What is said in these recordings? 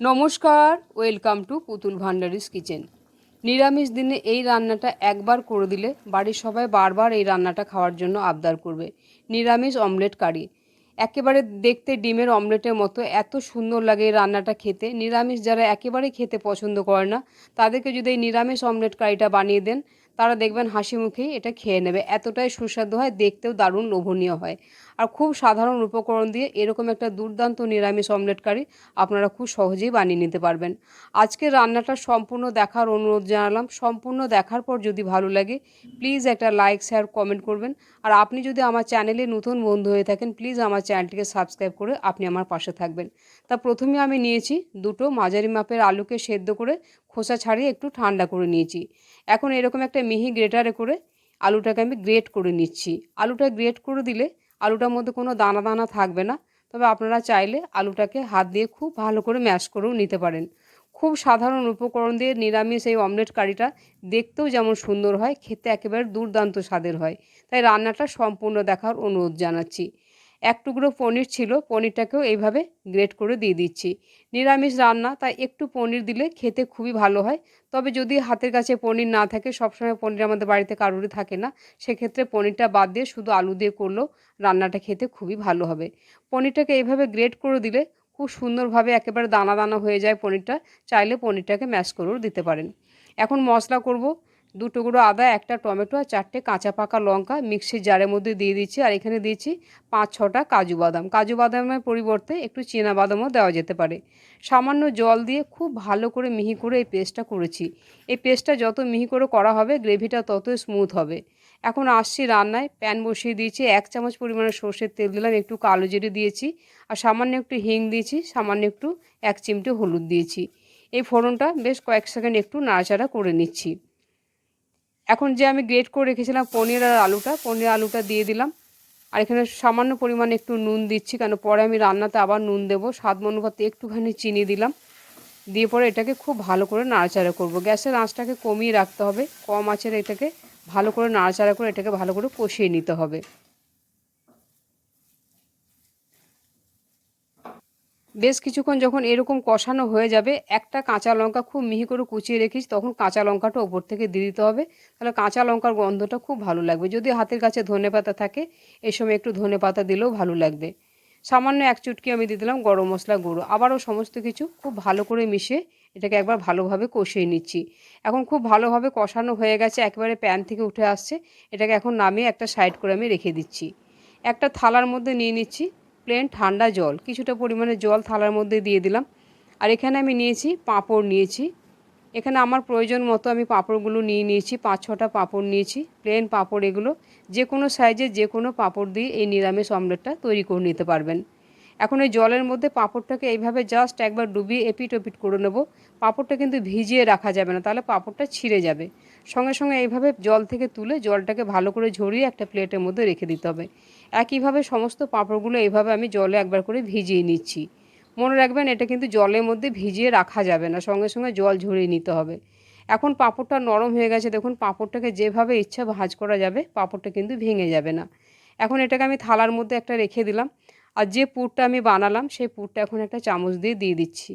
নমস্কার, welcome to পুতুল ভান্ডারিস kitchen. নিরামিষ দিনে এই রান্নাটা একবার করে দিলে বাড়ির সবাই বারবার এই রান্নাটা খাওয়ার জন্য আবদার করবে। নিরামিষ অমলেট কারি। একেবারে দেখতে ডিমের অমলেটের মতো এত সুন্দর লাগে এই রান্নাটা খেতে। নিরামিষ যারা একেবারে খেতে পছন্দ করে না, তাদেরকে যদি এই নিরামিষ অমলেট কারিটা বানিয়ে দেন তারা দেখবেন হাসি মুখেই এটা খেয়ে নেবে। এতটাই সুস্বাদু হয়, দেখতেও দারুণ লোভনীয় হয়। আর খুব সাধারণ উপকরণ দিয়ে এরকম একটা দুর্দান্ত নিরামিষ অমলেট কারি আপনারা খুব সহজেই বানিয়ে নিতে পারবেন। আজকের রান্নাটা সম্পূর্ণ দেখার অনুরোধ জানালাম। সম্পূর্ণ দেখার পর যদি ভালো লাগে প্লিজ একটা লাইক শেয়ার কমেন্ট করবেন। আর আপনি যদি আমার চ্যানেলে নতুন বন্ধু হয়ে থাকেন প্লিজ আমার চ্যানেলটিকে সাবস্ক্রাইব করে আপনি আমার পাশে থাকবেন। তা প্রথমে আমি নিয়েছি দুটো মাঝারি মাপের আলুকে সেদ্ধ করে খোসা ছাড়িয়ে একটু ঠান্ডা করে নিয়েছি। এখন এরকম একটা মিহি গ্রেটারে করে আলুটাকে আমি গ্রেট করে নিচ্ছি। আলুটা গ্রেট করে দিলে আলুটার মধ্যে কোনো দানা দানা থাকবে না। তবে আপনারা চাইলে আলুটাকে হাত দিয়ে খুব ভালো করে ম্যাশ করেও নিতে পারেন। খুব সাধারণ উপকরণ দিয়ে নিরামিষ এই অমলেট কারিটা দেখতেও যেমন সুন্দর হয়, খেতে একেবারে দুর্দান্ত স্বাদের হয়। তাই রান্নাটা সম্পূর্ণ দেখার অনুরোধ জানাচ্ছি। এক টুকরো পনির ছিল, পনিরটাকেও এইভাবে গ্রেট করে দিয়ে দিচ্ছি। নিরামিষ রান্না, তাই একটু পনির দিলে খেতে খুবই ভালো হয়। তবে যদি হাতের কাছে পনির না থাকে, সবসময় পনির আমাদের বাড়িতে কারোরই থাকে না। সেক্ষেত্রে পনিরটা বাদ দিয়ে শুধু আলু দিয়ে করলেও রান্নাটা খেতে খুবই ভালো হবে। পনিরটাকে এইভাবে গ্রেট করে দিলে খুব সুন্দরভাবে একেবারে দানা দানা হয়ে যায় পনিরটা। চাইলে পনিরটাকে ম্যাশ করেও দিতে পারেন। এখন মশলা করব। দু টুকরো আদা, একটা টমেটো আর চারটে কাঁচা পাকা লঙ্কা মিক্সির জারের মধ্যে দিয়ে দিচ্ছি। আর এখানে দিয়েছি পাঁচ, ছটা কাজু বাদাম। কাজু বাদামের পরিবর্তে একটু চীনা বাদামও দেওয়া যেতে পারে। সামান্য জল দিয়ে খুব ভালো করে মিহি করে এই পেস্টটা করেছি। এই পেস্টটা যত মিহি করে করা হবে, গ্রেভিটা তত স্মুথ হবে। এখন আসছি রান্নায়। প্যান বসিয়ে দিয়েছি, এক চামচ পরিমাণে সর্ষের তেল দিলাম, একটু কালো জিরে দিয়েছি, আর সামান্য একটু হিং দিয়েছি, সামান্য একটু এক চিমটে হলুদ দিয়েছি। এই ফোড়নটা বেশ কয়েক সেকেন্ড একটু নাড়াচাড়া করে নিচ্ছি। এখন যে আমি গ্রেট করে রেখেছিলাম পনির আর আলুটা, পনির আলুটা দিয়ে দিলাম। আর এখানে সামান্য পরিমাণে একটু নুন দিচ্ছি, কেন পরে আমি রান্নাতে আবার নুন দেবো। স্বাদ অনুপাতে একটুখানি চিনি দিলাম। দিয়ে পরে এটাকে খুব ভালো করে নাড়াচাড়া করব। গ্যাসের আঁচটাকে কমিয়ে রাখতে হবে। কম আঁচের এটাকে ভালো করে নাড়াচাড়া করে এটাকে ভালো করে কষিয়ে নিতে হবে। বেশ কিছুক্ষণ যখন এরকম কষানো হয়ে যাবে, একটা কাঁচা লঙ্কা খুব মিহি করে কুচিয়ে রেখিস তখন কাঁচা লঙ্কাটা ওপর থেকে দিয়ে দিতে হবে। তাহলে কাঁচা লঙ্কার গন্ধটা খুব ভালো লাগবে। যদি হাতের কাছে ধনে পাতা থাকে এই সময় একটু ধনে পাতা দিলেও ভালো লাগবে। সামান্য এক চুটকি আমি দিয়ে দিলাম গরম মশলা গুঁড়ো। আবারও সমস্ত কিছু খুব ভালো করে মিশিয়ে এটাকে একবার ভালোভাবে কষিয়ে নিচ্ছি। এখন খুব ভালোভাবে কষানো হয়ে গেছে, একেবারে প্যান থেকে উঠে আসছে। এটাকে এখন নামিয়ে একটা সাইড করে আমি রেখে দিচ্ছি। একটা থালার মধ্যে নিয়ে নিচ্ছি। প্লেন ঠান্ডা জল, কিছুটা পরিমাণে জল থালার মধ্যে দিয়ে দিলাম। আর এখানে আমি নিয়েছি পাঁপড় নিয়েছি। এখানে আমার প্রয়োজন মতো আমি পাঁপড়গুলো নিয়ে নিয়েছি, পাঁচ ছটা পাঁপড় নিয়েছি, প্লেন পাঁপড় এগুলো। যে কোনো সাইজে যে কোনো পাঁপড় দিয়ে এই নিরামিষ অমলেটটা তৈরি করে নিতে পারবেন। এখন ওই জলের মধ্যে পাঁপড়টাকে এইভাবে জাস্ট একবার ডুবিয়ে এপিট ওপিট করে নেব। পাঁপড়টা কিন্তু ভিজিয়ে রাখা যাবে না, তাহলে পাঁপড়টা ছিঁড়ে যাবে। সঙ্গে সঙ্গে এইভাবে জল থেকে তুলে জলটাকে ভালো করে ঝরিয়ে একটা প্লেটের মধ্যে রেখে দিতে হবে। একইভাবে সমস্ত পাঁপড়গুলো এইভাবে আমি জলে একবার করে ভিজিয়ে নিচ্ছি। মনে রাখবেন, এটা কিন্তু জলের মধ্যে ভিজিয়ে রাখা যাবে না, সঙ্গে সঙ্গে জল ঝরিয়ে নিতে হবে। এখন পাঁপড়টা নরম হয়ে গেছে, দেখুন পাঁপড়টাকে যেভাবে ইচ্ছা ভাজ করা যাবে, পাঁপড়টা কিন্তু ভেঙে যাবে না। এখন এটাকে আমি থালার মধ্যে একটা রেখে দিলাম। আর যে পুরটা আমি বানালাম, সেই পুরটা এখন একটা চামচ দিয়ে দিয়ে দিচ্ছি।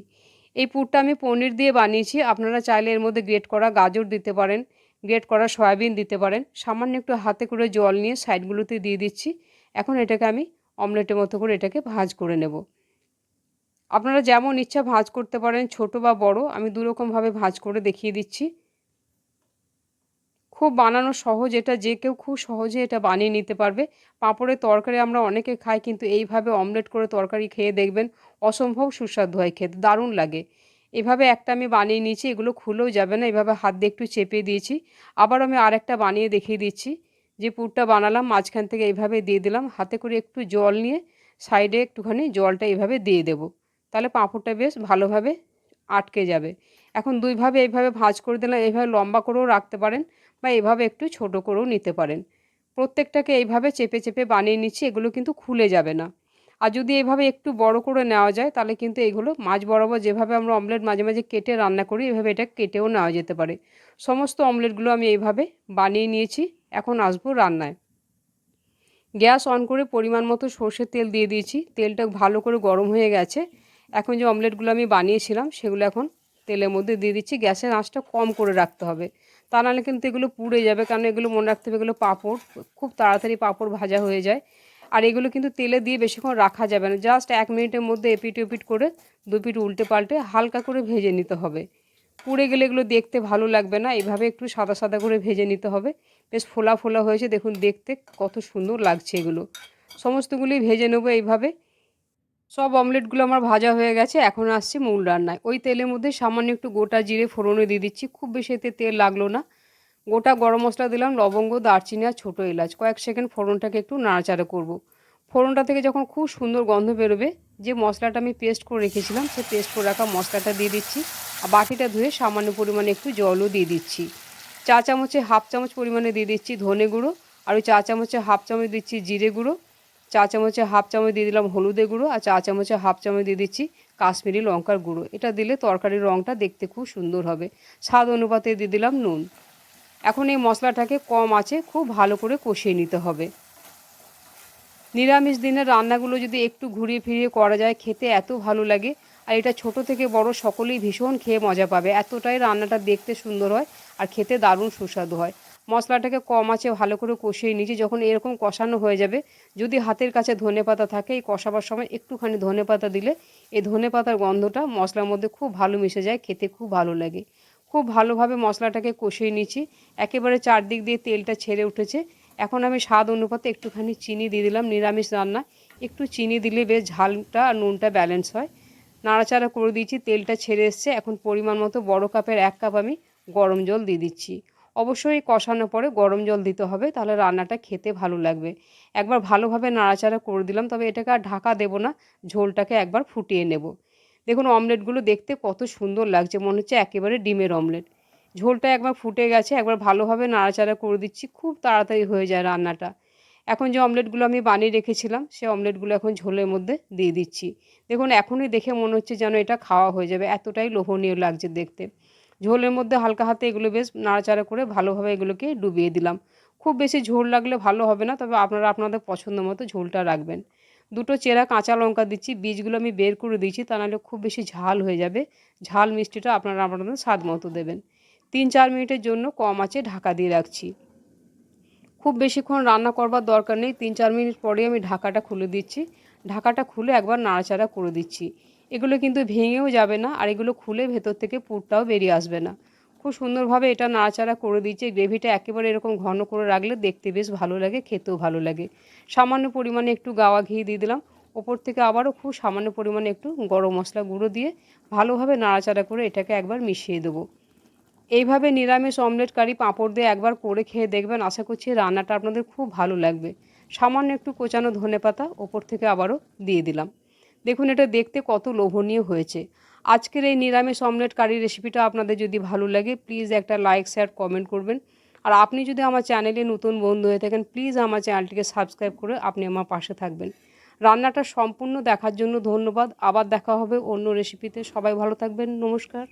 এই পুরটা আমি পনির দিয়ে বানিয়েছি। আপনারা চাইলে এর মধ্যে গ্রেট করা গাজর দিতে পারেন, গ্রেট করা সয়াবিন দিতে পারেন। সামান্য একটু হাতে করে জল নিয়ে সাইডগুলোতে দিয়ে দিচ্ছি। এখন এটাকে আমি অমলেটের মতো করে এটাকে ভাজ করে নেব। আপনারা যেমন ইচ্ছা ভাজ করতে পারেন, ছোট বা বড়, আমি দুরকমভাবে ভাজ করে দেখিয়ে দিচ্ছি। খুব বানানো সহজ, এটা যে কেউ খুব সহজে এটা বানিয়ে নিতে পারবে। পাঁপড়ের তরকারি আমরা অনেকে খাই, কিন্তু এইভাবে অমলেট করে তরকারি খেয়ে দেখবেন অসম্ভব সুস্বাদু হয় খেতে, দারুণ লাগে। এভাবে একটা আমি বানিয়ে নিয়েছি, এগুলো খুলেও যাবে না, এভাবে হাত দিয়ে একটু চেপে দিয়েছি। আবার আমি আরেকটা বানিয়ে দেখিয়ে দিচ্ছি, যে পুরটা বানালাম, মাঝখান থেকে এইভাবে দিয়ে দিলাম, হাতে করে একটু জল নিয়ে সাইডে একটুখানি জলটা এইভাবে দিয়ে দেব। তাহলে পাঁপড়টা বেশ ভালোভাবে আটকে যাবে। এখন দুইভাবে এইভাবে ভাজ করে দিলাম, এইভাবে লম্বা করেও রাখতে পারেন। বা এভাবে একটু ছোট করেও নিতে পারেন। প্রত্যেকটাকে এইভাবে চেপে চেপে বানিয়ে নিচ্ছি, এগুলো কিন্তু খুলে যাবে না। আর যদি এইভাবে একটু বড় করে নেওয়া যায়, তাহলে কিন্তু এইগুলো মাছ বরাবর যেভাবে আমরা অমলেট মাঝে মাঝে কেটে রান্না করি, এভাবে এটা কেটেও নেওয়া যেতে পারে। সমস্ত অমলেটগুলো আমি এইভাবে বানিয়ে নিয়েছি, এখন আসব রান্নায়। গ্যাস অন করে পরিমাণ মতো সর্ষের তেল দিয়ে দিয়েছি। তেলটা ভালো করে গরম হয়ে গেছে। এখন যে অমলেটগুলো আমি বানিয়েছিলাম, সেগুলো এখন তেলের মধ্যে দিয়ে দিচ্ছি, গ্যাসের আঁচটা কম করে রাখতে হবে। তা নাহলে কিন্তু এগুলো পুড়ে যাবে, কারণ এগুলো মনে রাখতে হবে এগুলো পাঁপড়, খুব তাড়াতাড়ি পাঁপড় ভাজা হয়ে যায়। আর এগুলো কিন্তু তেলে দিয়ে বেশিক্ষণ রাখা যাবে না, জাস্ট এক মিনিটের মধ্যে এপিট ওপিট করে দু পিট উল্টে পাল্টে হালকা করে ভেজে নিতে হবে। পুড়ে গেলে এগুলো দেখতে ভালো লাগবে না, এভাবে একটু সাদা সাদা করে ভেজে নিতে হবে। বেশ ফোলা ফোলা হয়েছে, দেখুন দেখতে কত সুন্দর লাগছে এগুলো। সমস্তগুলি ভেজে নেব এইভাবে। সব অমলেটগুলো আমার ভাজা হয়ে গেছে, এখন আসছে মূল রান্নায়। ওই তেলের মধ্যে সামান্য একটু গোটা জিরে ফোড়নে দিয়ে দিচ্ছি, খুব বেশি এতে তেল লাগল না। গোটা গরম মশলা দিলাম, লবঙ্গ, দারচিনি আর ছোটো এলাচ। কয়েক সেকেন্ড ফোড়নটাকে একটু নাড়াচাড়া করব। ফোড়নটা থেকে যখন খুব সুন্দর গন্ধ বেরোবে, যে মশলাটা আমি পেস্ট করে রেখেছিলাম, সে পেস্ট করে রাখা মশলাটা দিয়ে দিচ্ছি, আর বাটিটা ধুয়ে সামান্য পরিমাণে একটু জলও দিয়ে দিচ্ছি। চা চামচে হাফ চামচ পরিমাণে দিয়ে দিচ্ছি ধনে গুঁড়ো, আর ওই চা চামচে হাফ চামচ দিচ্ছি জিরে গুঁড়ো চা চামচে হাফ চামচ দিয়ে দিলাম হলুদে গুঁড়ো আর চা চামচে হাফ চামচ দিয়ে দিচ্ছি কাশ্মীরি লঙ্কার গুঁড়ো। এটা দিলে তরকারির রঙটা দেখতে খুব সুন্দর হবে। স্বাদ অনুপাতে দিয়ে দিলাম নুন। এখন এই মশলাটাকে কম আছে, খুব ভালো করে কষিয়ে নিতে হবে। নিরামিষ দিনের রান্নাগুলো যদি একটু ঘুরিয়ে ফিরিয়ে করা যায়, খেতে এত ভালো লাগে। আর এটা ছোট থেকে বড় সকলেই ভীষণ খেয়ে মজা পাবে। এতটাই রান্নাটা দেখতে সুন্দর হয় আর খেতে দারুণ সুস্বাদু হয়। মশলাটাকে কম আছে, ভালো করে কষিয়ে নিয়েছি। যখন এরকম কষানো হয়ে যাবে, যদি হাতের কাছে ধনে পাতা থাকে, এই কষাবার সময় একটুখানি ধনে পাতা দিলে এই ধনে পাতার গন্ধটা মশলার মধ্যে খুব ভালো মিশে যায়, খেতে খুব ভালো লাগে। খুব ভালোভাবে মশলাটাকে কষিয়ে নিচ্ছি একেবারে চারদিক দিয়ে তেলটা ছেড়ে উঠেছে। এখন আমি স্বাদ অনুপাতে একটুখানি চিনি দিয়ে দিলাম, নিরামিষ রান্না। একটু চিনি দিলে বেশ ঝালটা আর নুনটা ব্যালেন্স হয়। নাড়াচাড়া করে দিয়েছি, তেলটা ছেড়ে এসছে। এখন পরিমাণ মতো বড় কাপের এক কাপ আমি গরম জল দিয়ে দিচ্ছি। অবশ্যই কষানোর পরে গরম জল দিতে হবে, তাহলে রান্নাটা খেতে ভালো লাগবে। একবার ভালোভাবে নাড়াচাড়া করে দিলাম, তবে এটাকে আর ঢাকা দেবো না, ঝোলটাকে একবার ফুটিয়ে নেব। দেখুন, অমলেটগুলো দেখতে কত সুন্দর লাগছে, মনে হচ্ছে একেবারে ডিমের অমলেট। ঝোলটা একবার ফুটে গেছে, একবার ভালোভাবে নাড়াচাড়া করে দিচ্ছি, খুব তাড়াতাড়ি হয়ে যায় রান্নাটা। এখন যে অমলেটগুলো আমি বানিয়ে রেখেছিলাম, সে অমলেটগুলো এখন ঝোলের মধ্যে দিয়ে দিচ্ছি। দেখুন, এখনই দেখে মনে হচ্ছে যেন এটা খাওয়া হয়ে যাবে, এতটাই লোভনীয় লাগছে দেখতে। ঝোলের মধ্যে হালকা হাতে এগুলো বেশ নাড়াচাড়া করে ভালোভাবে এগুলোকে ডুবিয়ে দিলাম। খুব বেশি ঝোল লাগলে ভালো হবে না, তবে আপনারা আপনাদের পছন্দ মতো ঝোলটা রাখবেন। দুটো চেরা কাঁচা লঙ্কা দিচ্ছি, বীজগুলো আমি বের করে দিচ্ছি তা নাহলে খুব বেশি ঝাল হয়ে যাবে। ঝাল মিষ্টিটা আপনারা আপনাদের স্বাদ মতো দেবেন। তিন চার মিনিটের জন্য কম আছে ঢাকা দিয়ে রাখছি। খুব বেশিক্ষণ রান্না করবার দরকার নেই, তিন চার মিনিট পরে আমি ঢাকাটা খুলে দিচ্ছি। ঢাকাটা খুলে একবার নাড়াচাড়া করে দিচ্ছি। এগুলো কিন্তু ভেঙেও যাবে না আর এগুলো খুলে ভেতর থেকে পুরটাও বেরিয়ে আসবে না। খুব সুন্দরভাবে এটা নাড়াচাড়া করে দিচ্ছি। গ্রেভিটা একেবারে এরকম ঘন করে রাখলে দেখতে বেশ ভালো লাগে, খেতেও ভালো লাগে। সামান্য পরিমাণে একটু গাওয়া ঘি দিয়ে দিলাম। ওপর থেকে আবারও খুব সামান্য পরিমাণে একটু গরম মশলা গুঁড়ো দিয়ে ভালোভাবে নাড়াচাড়া করে এটাকে একবার মিশিয়ে দেবো। এইভাবে নিরামিষ অমলেট কারি পাঁপড় দিয়ে একবার করে খেয়ে দেখবেন। আশা করছি রান্নাটা আপনাদের খুব ভালো লাগবে। সামান্য একটু কোচানো ধনে পাতা ওপর থেকে আবারও দিয়ে দিলাম। দেখুন, এটা দেখতে কত লোভনীয় হয়েছে। আজকের এই নিরামিষ অমলেট কারি রেসিপিটা আপনাদের যদি ভালো লাগে প্লিজ একটা লাইক শেয়ার কমেন্ট করবেন। আর আপনি যদি আমার চ্যানেলে নতুন বন্ধু হয়ে থাকেন প্লিজ আমার চ্যানেলটিকে সাবস্ক্রাইব করে আপনি আমার পাশে থাকবেন। রান্নাটা সম্পূর্ণ দেখার জন্য ধন্যবাদ। আবার দেখা হবে অন্য রেসিপিতে সবাই ভালো থাকবেন। নমস্কার।